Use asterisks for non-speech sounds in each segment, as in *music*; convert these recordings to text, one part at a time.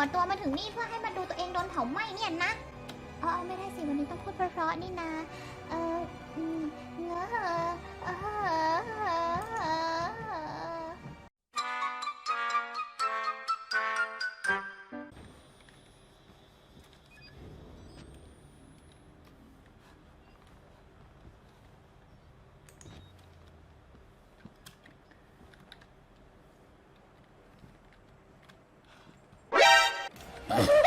อตัวมาถึงนี่เพื่อให้มาดูตัวเองโดนเผาไหม้เนี่ยนะอ๋อไม่ได้สิวันนี้ต้องพูดเพราะๆนี่นะ เออ Oh. *laughs*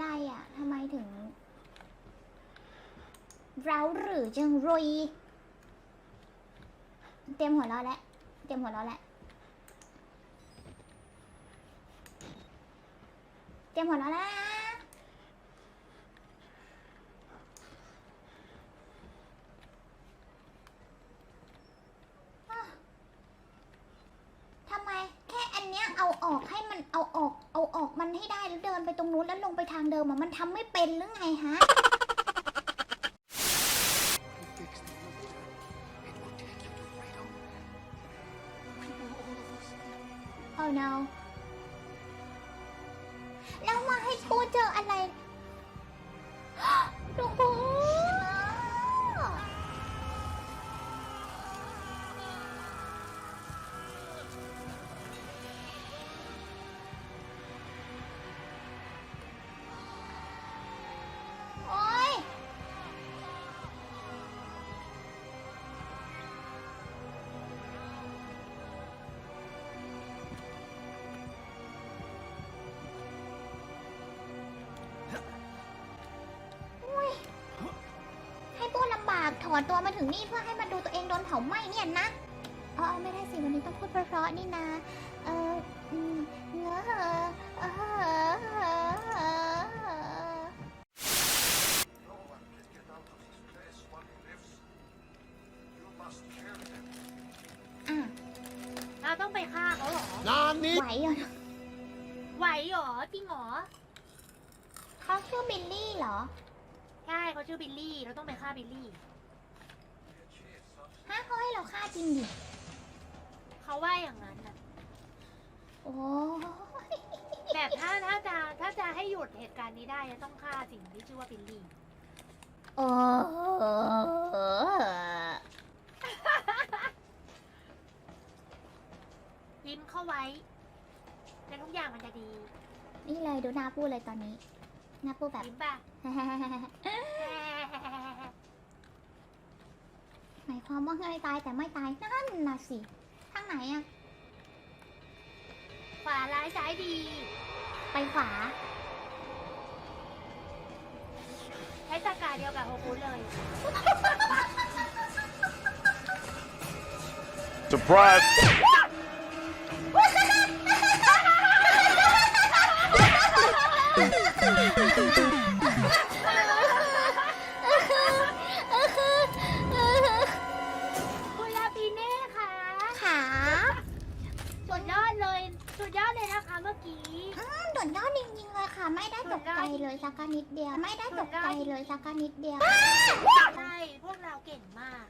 ไรอะทำไมถึงเราหรือจังรุยเตรียมหัวเราะแล้ว ตรียมหัวเราะแล้วเตรียมหัวเราะแล้วนะอ้าวทำไมแค่อันเนี้ยเอาออกให้มันเอาออก เอาออกมันให้ได้แล้วเดินไปตรงนู้นแล้วลงไปทางเดิมอะมันทำไม่เป็นหรือไงฮะ Oh no แล้วมาให้กูเจออะไร อนตัวมาถึงนี่เพื่อให้มาดูตัวเองโดนเผาไหม้เนี่ยนะอ๋อไม่ได้สิวันนี้ต้องพูดเพราะๆนี่นะเออเงอะเออ No one can get out of this place while he lives. You must kill him. อะเราต้องไปฆ่าเขาเหรอ Nani? ไหวเหรอไหวเหรอจริงเหรอเขาชื่อบิลลี่เหรอ ใช่เขาชื่อบิลลี่ เราต้องไปฆ่าบิลลี่ ฮะเขาให้เราฆ่าจริงดิ เขาว่าอย่างนั้นน่ะโอ้ยแบบถ้าถ้าจะถ้าจะให้หยุดเหตุการณ์นี้ได้จะต้องฆ่าสิ่งที่ชื่อว่าบิลลี่โอ้ยิ้มเข้าไว้แล้วทุกอย่างมันจะดีนี่เลยดูหน้าพูดเลยตอนนี้หน้าพูดแบบยิ้มป่ะห มายความว่าไงตายแต่ไม่ตายนั่นน่ะสิทางไหนอะขวาร้ายซ้ายดี ไปขวาใช้ตากาเดียวกับโฮคุเลย Surprise! สุดยอดเลยนะคะเมื่อกี้ โดดยอดจริงๆเลยค่ะ ไม่ได้ตกใจเลยสักนิดเดียว ไม่ได้ตกใจเลยสักนิดเดียว ใช่ พวกเราเก่งมาก